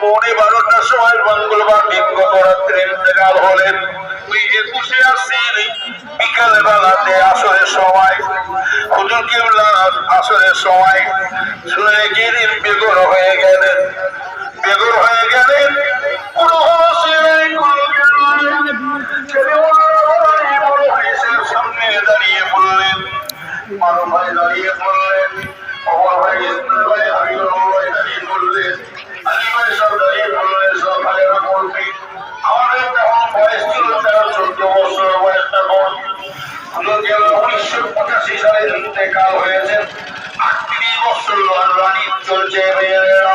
পৌনে বারোটার সময় মঙ্গলবার দিন গত রাত্রে ইন্তেকাল হলেন ওই একুশে আসি বিকাল বেলাতে আসরের সময় হুজুর কেবলা আসরের সময় শুনে গিরিন বেগর হয়ে গেলেন বেগর হয়ে গেলেন কোনো নাই, কোনো দাঁড়িয়ে বললেন মারো ভাই দাঁড়িয়ে বললেন অমর ভাই ভাই দাঁড়িয়ে বললেন সালে ইন্তেকাল হয়েছে। আটত্রিশ রানী চলছে মেয়েরা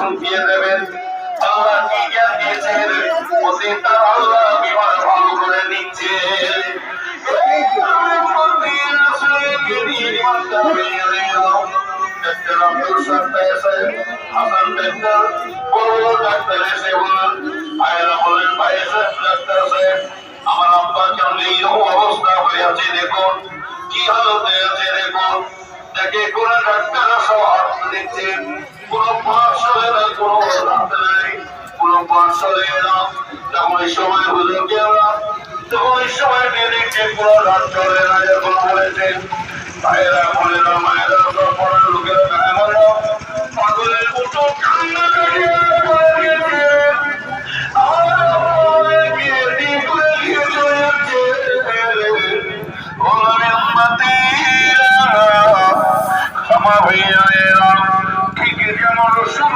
আর দিয়ে দেবেন আল্লাহ কি জ্ঞান দিয়েছেন ওদিন তার আল্লাহ বিমান ভালো করে দিচ্ছে doctor Abdul doctor doctor doctor আমার আব্বা কেমন এইরকম অবস্থা হয়ে আছে দেখুন কি হালতে আছে দেখুন দেখে কোন ডাক্তাররা সব হাত দিচ্ছেন কোন পরামর্শ দেয় না কোন রাস্তা নেই দেয় না তখন সময় হুজুর কেওয়া তখন সময় দেখছে কোন রাত চলে না যখন বলেছেন ভাইয়েরা না মায়েরা